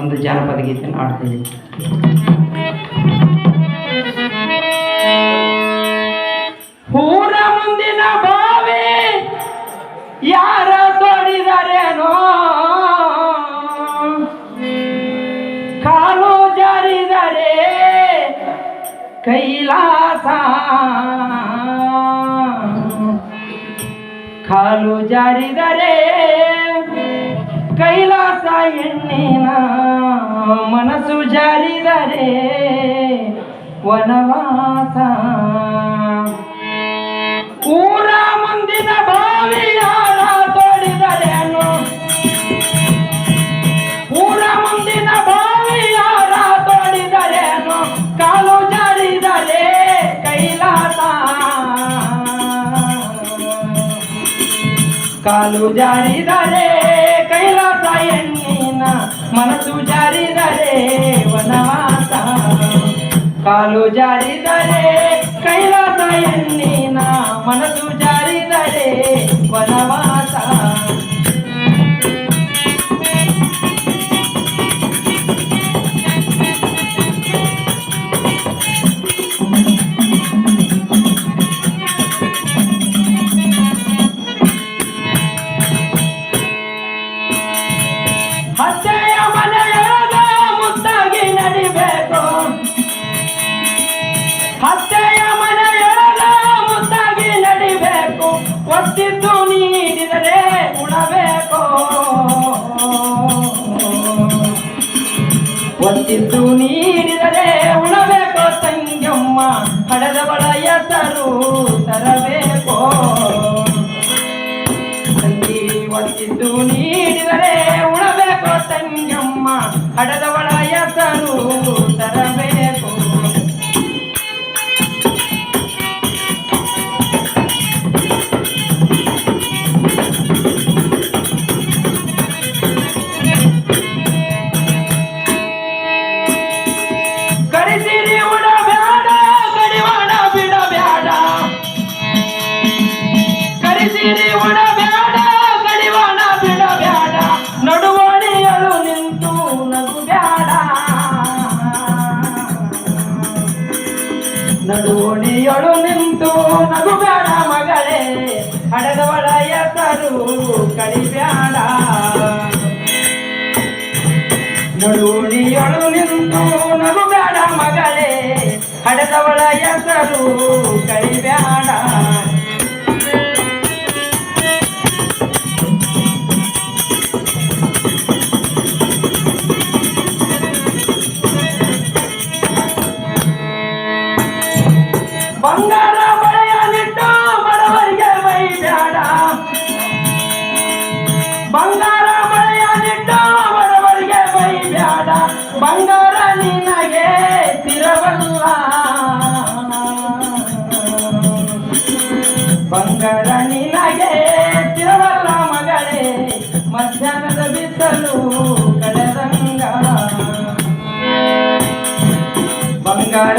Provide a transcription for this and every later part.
ಒಂದು ಜಾನಪದ ಗೀತೆ ಹಾಡ್ತೀವಿ. ಊರ ಮುಂದಿನ ಬಾವಿ ಯಾರ ತೋಡಿದರೇನೋ ಕಾಲು ಜಾರಿದರೆ ಕೈಲಾಸ. ಕಾಲು ಜಾರಿದರೆ ಕೈಲಾಸ ಎಣ್ಣಿನ ಮನಸ್ಸು ಜಾರಿದರೆ ವನವಾಸ. ಊರ ಮುಂದಿನ ಬಾವಿಯ ಮುಂದಿನ ಜಾರಿದರೆ ಕಾಲು ಜಾರಿದರೆ ಮನಸ್ಸು ಜಾರಿದರೆ ವನವಾಸ ಕಾಲು ಜಾರಿದರೆ ಕೈಲಾಸ ಎಣ್ಣಿನ ಮನಸ್ಸು ಜಾರಿದರೆ ವನವಾಸ ಹತ್ತೆಯ ಒತ್ತಿದ್ದು ನೀಡಿದರೆ ಉಣಬೇಕು ಒತ್ತಿದ್ದು ನೀಡಿದರೆ ಉಣಬೇಕು ತಂಗಮ್ಮ ಹಡದವಳ ಹೆಸರು ತರಬೇಕು ತಂಗಿ ಒತ್ತಿದ್ದು ನೀಡಿದರೆ ಉಣಬೇಕು ತಂಗಮ್ಮ ಹಡದವಳ ಹೆಸರು ತರಬೇಕು ನಡುವಣಿಯಳು ನಿಂತು ನಗು ಬೇಡ ಮಗಳೇ. ಹಡೆದವಳ ಎತ್ತರು ಕಡಿಬೇಡ ನಡುಣಿಯೊಳು ನಿಂತು ನಗು ಬೇಡ ಮಗಳೇ. ಹಡೆದವಳ ಎತ್ತರು ಕಡಿಬ್ಯಾಡ ಬಂಗಾರ ಬಳೆಯ ನಿಟ್ಟು ಬಡವರಿಗೆ ಬೈಬ್ಯಾಡ ಬಂಗಾರ ಬಳೆಯ ನಿಟ್ಟು ಬಡವರಿಗೆ ಬೈಬ್ಯಾಡ ಬಂಗಾರ ನಿನಗೆ ತಿರವಲ್ಲ. ಬಂಗಾರ ನಿನಗೆ ತಿರವಲ್ಲ ಮಗಳೇ. ಮಧ್ಯಾಹ್ನದ ಬಿಸಲು ಕಳೆದಂಗ. ಬಂಗಾರ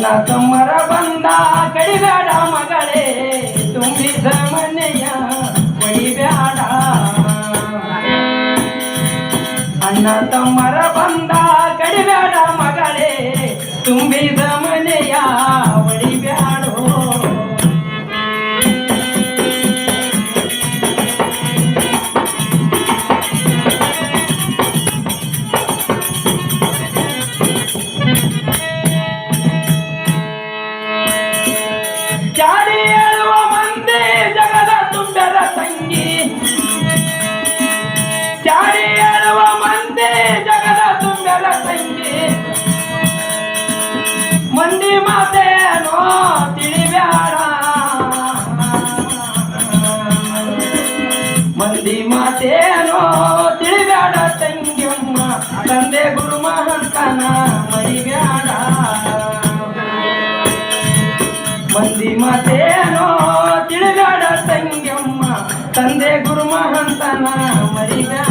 ಅಣ್ಣ ತಮ್ಮರ ಬಂದ ಕಡಿಬ್ಯಾಡ ಅಣ್ಣ ತಮ್ಮರ ಬಂದ ಕಡಿಬ್ಯಾಡ ಮಗಳೇ ತುಂಬಿದ ಮನೆಯ ಒಡಿಬ್ಯಾಡ ಅಣ್ಣ ತಮ್ಮರ ಬಂದ ಕಡಿಬ್ಯಾಡ ಮಗಳೇ ತುಂಬಿದ ತಿಳಿಬ್ಯಾಡ. ಮಂದಿ ಮಾತೇನೋ ತಿಳಿಬ್ಯಾಡ ತಂಗಿಯಮ್ಮ. ತಂದೆ ಗುರು ಮಹಂತನ ಮರಿಬ್ಯಾಡ. ಮಂದಿ ಮಾತೇನೋ ತಿಳಿಬ್ಯಾಡ ತಂಗಿಯಮ್ಮ. ತಂದೆ ಗುರು ಮಹಂತನ ಮರಿಬ್ಯಾಡ.